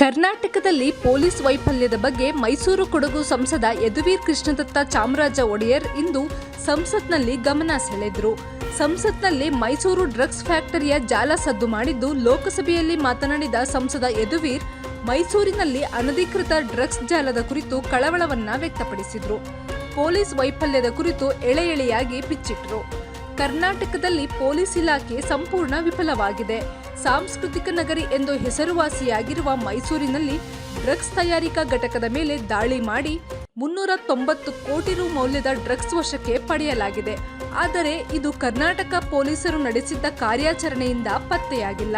ಕರ್ನಾಟಕದಲ್ಲಿ ಪೊಲೀಸ್ ವೈಫಲ್ಯದ ಬಗ್ಗೆ ಮೈಸೂರು ಕೊಡಗು ಸಂಸದ ಯದುವೀರ್ ಕೃಷ್ಣದತ್ತ ಚಾಮರಾಜ ಒಡೆಯರ್ ಇಂದು ಸಂಸತ್ನಲ್ಲಿ ಗಮನ ಸೆಳೆದ್ರು. ಸಂಸತ್ನಲ್ಲಿ ಮೈಸೂರು ಡ್ರಗ್ಸ್ ಫ್ಯಾಕ್ಟರಿಯ ಜಾಲ ಸದ್ದು ಮಾಡಿದ್ದು ಲೋಕಸಭೆಯಲ್ಲಿ ಮಾತನಾಡಿದ ಸಂಸದ ಯದುವೀರ್, ಮೈಸೂರಿನಲ್ಲಿ ಅನಧಿಕೃತ ಡ್ರಗ್ಸ್ ಜಾಲದ ಕುರಿತು ಕಳವಳವನ್ನ ವ್ಯಕ್ತಪಡಿಸಿದ್ರು. ಪೊಲೀಸ್ ವೈಫಲ್ಯದ ಕುರಿತು ಎಳೆ ಎಳೆಯಾಗಿ ಬಿಚ್ಚಿಟ್ರು ಕರ್ನಾಟಕದಲ್ಲಿ ಪೊಲೀಸ್ ಇಲಾಖೆ ಸಂಪೂರ್ಣ ವಿಫಲವಾಗಿದೆ. ಸಾಂಸ್ಕೃತಿಕ ನಗರಿ ಎಂದು ಹೆಸರುವಾಸಿಯಾಗಿರುವ ಮೈಸೂರಿನಲ್ಲಿ ಡ್ರಗ್ಸ್ ತಯಾರಿಕಾ ಘಟಕದ ಮೇಲೆ ದಾಳಿ ಮಾಡಿ ಮುನ್ನೂರ ತೊಂಬತ್ತು ಕೋಟಿ ರು ಮೌಲ್ಯದ ಡ್ರಗ್ಸ್ ವಶಕ್ಕೆ ಪಡೆಯಲಾಗಿದೆ. ಆದರೆ ಇದು ಕರ್ನಾಟಕ ಪೊಲೀಸರು ನಡೆಸಿದ್ದ ಕಾರ್ಯಾಚರಣೆಯಿಂದ ಪತ್ತೆಯಾಗಿಲ್ಲ.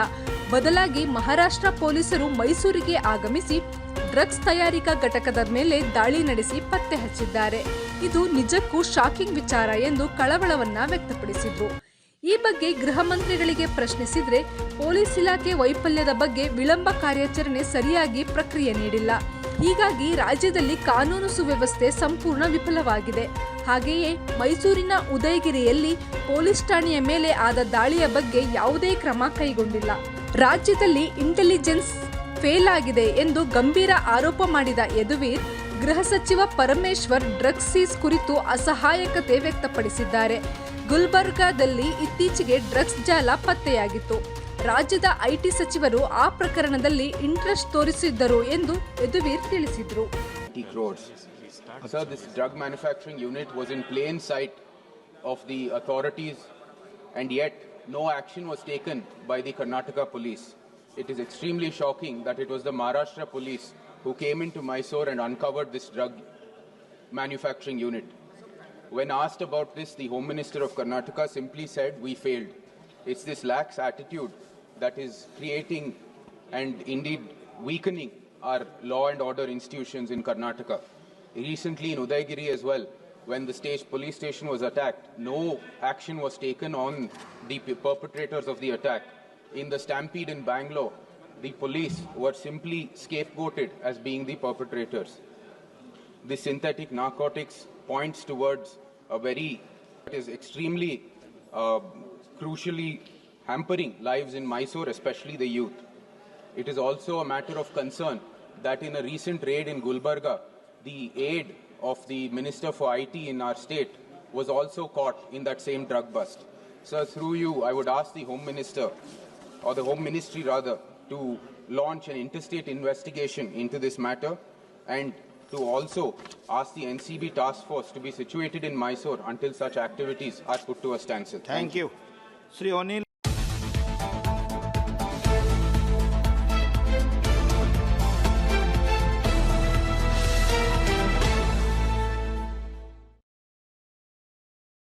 ಬದಲಾಗಿ ಮಹಾರಾಷ್ಟ್ರ ಪೊಲೀಸರು ಮೈಸೂರಿಗೆ ಆಗಮಿಸಿ ಡ್ರಗ್ಸ್ ತಯಾರಿಕಾ ಘಟಕದ ಮೇಲೆ ದಾಳಿ ನಡೆಸಿ ಪತ್ತೆ ಹಚ್ಚಿದ್ದಾರೆ. ಇದು ನಿಜಕ್ಕೂ ಶಾಕಿಂಗ್ ವಿಚಾರ ಎಂದು ಕಳವಳವನ್ನ ವ್ಯಕ್ತಪಡಿಸಿದ್ರು. ಈ ಬಗ್ಗೆ ಗೃಹ ಮಂತ್ರಿಗಳಿಗೆ ಪ್ರಶ್ನಿಸಿದ್ರೆ ಪೊಲೀಸ್ ಇಲಾಖೆ ವೈಫಲ್ಯದ ಬಗ್ಗೆ ವಿಳಂಬ ಕಾರ್ಯಾಚರಣೆ ಸರಿಯಾಗಿ ಪ್ರಕ್ರಿಯೆ ನೀಡಿಲ್ಲ. ಹೀಗಾಗಿ ರಾಜ್ಯದಲ್ಲಿ ಕಾನೂನು ಸುವ್ಯವಸ್ಥೆ ಸಂಪೂರ್ಣ ವಿಫಲವಾಗಿದೆ. ಹಾಗೆಯೇ ಮೈಸೂರಿನ ಉದಯಗಿರಿಯಲ್ಲಿ ಪೊಲೀಸ್ ಠಾಣೆಯ ಮೇಲೆ ಆದ ದಾಳಿಯ ಬಗ್ಗೆ ಯಾವುದೇ ಕ್ರಮ ಕೈಗೊಂಡಿಲ್ಲ. ರಾಜ್ಯದಲ್ಲಿ ಇಂಟೆಲಿಜೆನ್ಸ್ ಫೇಲ್ ಆಗಿದೆ ಎಂದು ಗಂಭೀರ ಆರೋಪ ಮಾಡಿದ ಯದುವೀರ್ ಗೃಹ ಸಚಿವ ಪರಮೇಶ್ವರ್ ಡ್ರಗ್ಸ್ ಸೀಸ್ ಕುರಿತು ಅಸಹಾಯಕತೆ ವ್ಯಕ್ತಪಡಿಸಿದ್ದಾರೆ. ಗುಲ್ಬರ್ಗಾದಲ್ಲಿ ಇತ್ತೀಚೆಗೆ ಡ್ರಗ್ಸ್ ಜಾಲ ಪತ್ತೆಯಾಗಿತ್ತು. ರಾಜ್ಯದ ಐಟಿ ಸಚಿವರು ಆ ಪ್ರಕರಣದಲ್ಲಿ ಇಂಟ್ರೆಸ್ಟ್ ತೋರಿಸಿದ್ದರು ಎಂದು ಯದುವೀರ್ ತಿಳಿಸಿದರು. 80 crores. Sir, this drug manufacturing unit was no action was taken by the Karnataka police. It is extremely shocking that it was the Maharashtra police who came into Mysore and uncovered this drug manufacturing unit. When asked about this, the Home Minister of Karnataka simply said, We failed. It's this lax attitude that is creating and indeed weakening our law and order institutions in Karnataka. Recently in Udaigiri as well, when the state police station was attacked, no action was taken on the perpetrators of the attack. In the stampede in Bangalore, the police were simply scapegoated as being the perpetrators. The synthetic narcotics points towards a very that is extremely uh, crucially hampering lives in Mysore, especially the youth. It is also a matter of concern that in a recent raid in Gulbarga, the aide of the Minister for IT in our state was also caught in that same drug bust. Sir, through you, I would ask the Home Minister, or the Home Ministry rather, to launch an interstate investigation into this matter and to also ask the NCB task force to be situated in Mysore until such activities are put to a standstill. Thank, Thank you. Sri